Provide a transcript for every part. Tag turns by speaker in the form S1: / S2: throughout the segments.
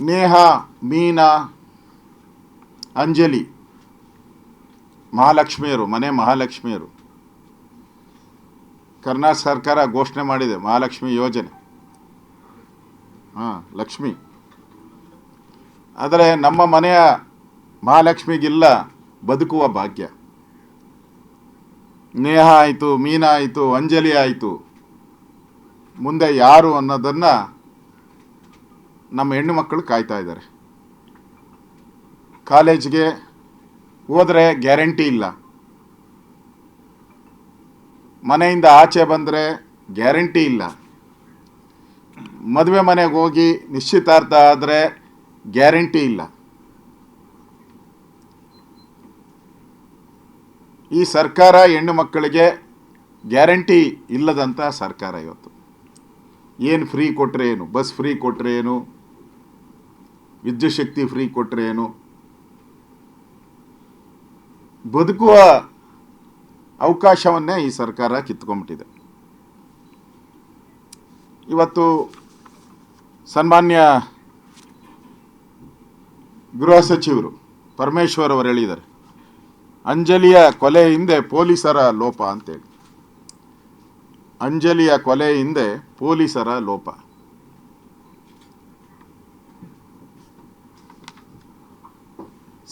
S1: ನೇಹ, ಮೀನಾ, ಅಂಜಲಿ, ಮಹಾಲಕ್ಷ್ಮಿಯರು, ಮನೆ ಮಹಾಲಕ್ಷ್ಮಿಯರು. ಕರ್ನಾಟಕ ಸರ್ಕಾರ ಘೋಷಣೆ ಮಾಡಿದೆ, ಮಹಾಲಕ್ಷ್ಮಿ ಯೋಜನೆ. ಹಾಂ, ಲಕ್ಷ್ಮಿ. ಆದರೆ ನಮ್ಮ ಮನೆಯ ಮಹಾಲಕ್ಷ್ಮಿಗಿಲ್ಲ ಬದುಕುವ ಭಾಗ್ಯ. ನೇಹ ಆಯಿತು, ಮೀನಾ ಆಯಿತು, ಅಂಜಲಿ ಆಯಿತು. ಮುಂದೆ ಯಾರು ಅನ್ನೋದನ್ನು ನಮ್ಮ ಹೆಣ್ಣು ಮಕ್ಕಳು ಕಾಯ್ತಾ ಇದ್ದಾರೆ. ಕಾಲೇಜ್ಗೆ ಹೋದರೆ ಗ್ಯಾರಂಟಿ ಇಲ್ಲ. ಮನೆಯಿಂದ ಆಚೆ ಬಂದರೆ ಗ್ಯಾರಂಟಿ ಇಲ್ಲ. ಮದುವೆ ಮನೆಗೆ ಹೋಗಿ ನಿಶ್ಚಿತಾರ್ಥ ಆದರೆ ಗ್ಯಾರಂಟಿ ಇಲ್ಲ. ಈ ಸರ್ಕಾರ ಹೆಣ್ಣು ಮಕ್ಕಳಿಗೆ ಗ್ಯಾರಂಟಿ ಇಲ್ಲದಂಥ ಸರ್ಕಾರ ಇವತ್ತು. ಏನು ಫ್ರೀ ಕೊಟ್ಟರೆ ಏನು? ಬಸ್ ಫ್ರೀ ಕೊಟ್ಟರೆ ಏನು? ವಿದ್ಯುತ್ ಶಕ್ತಿ ಫ್ರೀ ಕೊಟ್ಟರೆ ಏನು? ಬದುಕುವ ಅವಕಾಶವನ್ನೇ ಈ ಸರ್ಕಾರ ಕಿತ್ಕೊಂಡ್ಬಿಟ್ಟಿದೆ. ಇವತ್ತು ಸನ್ಮಾನ್ಯ ಗೃಹ ಸಚಿವರು ಪರಮೇಶ್ವರ್ ಅವರು ಹೇಳಿದ್ದಾರೆ, ಅಂಜಲಿಯ ಕೊಲೆ ಹಿಂದೆ ಪೊಲೀಸರ ಲೋಪ ಅಂತೇಳಿ. ಅಂಜಲಿಯ ಕೊಲೆ ಹಿಂದೆ ಪೊಲೀಸರ ಲೋಪ.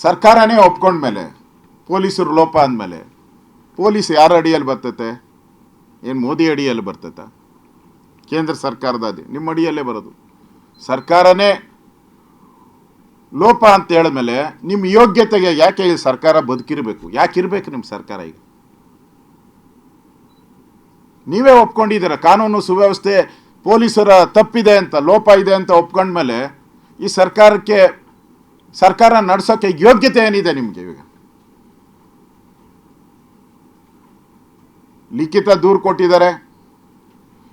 S1: ಸರ್ಕಾರನೇ ಒಪ್ಕೊಂಡ್ಮೇಲೆ ಪೊಲೀಸರು ಲೋಪ ಅಂದಮೇಲೆ, ಪೊಲೀಸ್ ಯಾರ ಅಡಿಯಲ್ಲಿ ಬರ್ತೈತೆ? ಏನು ಮೋದಿ ಅಡಿಯಲ್ಲಿ ಬರ್ತೈತ? ಕೇಂದ್ರ ಸರ್ಕಾರದ ಅಡಿ, ನಿಮ್ಮ ಅಡಿಯಲ್ಲೇ ಬರೋದು. ಸರ್ಕಾರನೇ ಲೋಪ ಅಂತ ಹೇಳಿದ್ಮೇಲೆ, ನಿಮ್ಮ ಯೋಗ್ಯತೆಗೆ ಯಾಕೆ ಸರ್ಕಾರ ಬದುಕಿರಬೇಕು? ಯಾಕೆ ಇರಬೇಕು ನಿಮ್ಮ ಸರ್ಕಾರ ಈಗ? ನೀವೇ ಒಪ್ಕೊಂಡಿದ್ದೀರ, ಕಾನೂನು ಸುವ್ಯವಸ್ಥೆ ಪೊಲೀಸರ ತಪ್ಪಿದೆ ಅಂತ, ಲೋಪ ಇದೆ ಅಂತ ಒಪ್ಕೊಂಡ್ಮೇಲೆ, ಈ ಸರ್ಕಾರಕ್ಕೆ ಸರ್ಕಾರ ನಡೆಸೋಕ್ಕೆ ಯೋಗ್ಯತೆ ಏನಿದೆ ನಿಮಗೆ ಇವಾಗ ಲಿಖಿತ ದೂರು ಕೊಟ್ಟಿದ್ದಾರೆ,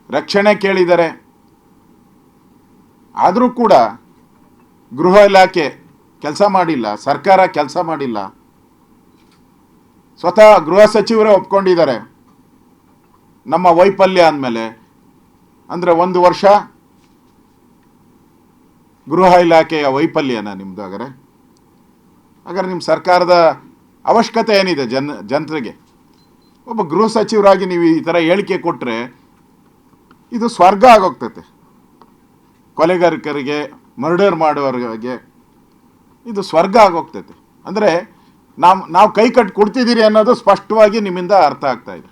S1: ರಕ್ಷಣೆ ಕೇಳಿದ್ದಾರೆ. ಆದರೂ ಕೂಡ ಗೃಹ ಇಲಾಖೆ ಕೆಲಸ ಮಾಡಿಲ್ಲ, ಸರ್ಕಾರ ಕೆಲಸ ಮಾಡಿಲ್ಲ. ಸ್ವತಃ ಗೃಹ ಸಚಿವರೇ ಒಪ್ಕೊಂಡಿದ್ದಾರೆ. ನಮ್ಮ ವೈಫಲ್ಯ ಅಂದಮೇಲೆ, ಅಂದರೆ ಒಂದು ವರ್ಷ ಗೃಹ ಇಲಾಖೆಯ ವೈಫಲ್ಯನ ನಿಮ್ಮದು ಹಾಗಾದ್ರೆ? ಹಾಗಾದ್ರೆ ನಿಮ್ಮ ಸರ್ಕಾರದ ಅವಶ್ಯಕತೆ ಏನಿದೆ ಜನ, ಜನರಿಗೆ? ಒಬ್ಬ ಗೃಹ ಸಚಿವರಾಗಿ ನೀವು ಈ ಥರ ಹೇಳಿಕೆ ಕೊಟ್ಟರೆ ಇದು ಸ್ವರ್ಗ ಆಗೋಗ್ತೈತೆ. ಕೊಲೆಗಾರಿಕರಿಗೆ ಮರ್ಡರ್ ಮಾಡುವವರಿಗೆ ಇದು ಸ್ವರ್ಗ ಆಗೋಗ್ತೈತೆ. ಅಂದರೆ ನಾವು ನಾವು ಕೈ ಕಟ್ಟಿ ಕೊಡ್ತಿದ್ದೀರಿ ಅನ್ನೋದು ಸ್ಪಷ್ಟವಾಗಿ ನಿಮ್ಮಿಂದ ಅರ್ಥ ಆಗ್ತಾ ಇದೆ.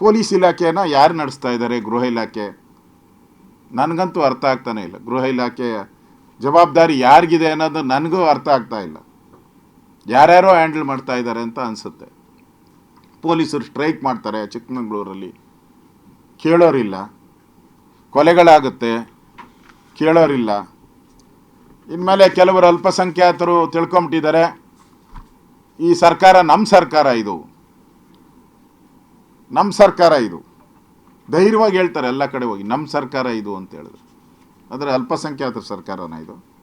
S1: ಪೊಲೀಸ್ ಇಲಾಖೆಯನ್ನು ಯಾರು ನಡೆಸ್ತಾ ಇದ್ದಾರೆ? ಗೃಹ ಇಲಾಖೆ. ನನಗಂತೂ ಅರ್ಥ ಆಗ್ತಾನೆ ಇಲ್ಲ. ಗೃಹ ಇಲಾಖೆಯ ಜವಾಬ್ದಾರಿ ಯಾರಿಗಿದೆ ಅನ್ನೋದು ನನಗೂ ಅರ್ಥ ಆಗ್ತಾ ಇಲ್ಲ. ಯಾರ್ಯಾರೋ ಹ್ಯಾಂಡಲ್ ಮಾಡ್ತಾ ಇದ್ದಾರೆ ಅಂತ ಅನಿಸುತ್ತೆ. ಪೊಲೀಸರು ಸ್ಟ್ರೈಕ್ ಮಾಡ್ತಾರೆ ಚಿಕ್ಕಮಗಳೂರಲ್ಲಿ. ಕೇಳೋರಿಲ್ಲ. ಕೊಲೆಗಳಾಗುತ್ತೆ. ಕೇಳೋರಿಲ್ಲ. ಇನ್ಮೇಲೆ ಕೆಲವರು ಅಲ್ಪಸಂಖ್ಯಾತರು ತಿಳ್ಕೊಂಬಿಟ್ಟಿದ್ದಾರೆ. ಈ ಸರ್ಕಾರ ನಮ್ಮ ಸರ್ಕಾರ ಇದು. ನಮ್ಮ ಸರ್ಕಾರ ಇದು. ಧೈರ್ಯವಾಗಿ ಹೇಳ್ತಾರೆ ಎಲ್ಲ ಕಡೆ ಹೋಗಿ. ನಮ್ಮ ಸರ್ಕಾರ ಇದು ಅಂತ ಹೇಳಿದ್ರು. ಆದರೆ ಅಲ್ಪಸಂಖ್ಯಾತರ ಸರ್ಕಾರನ ಇದು.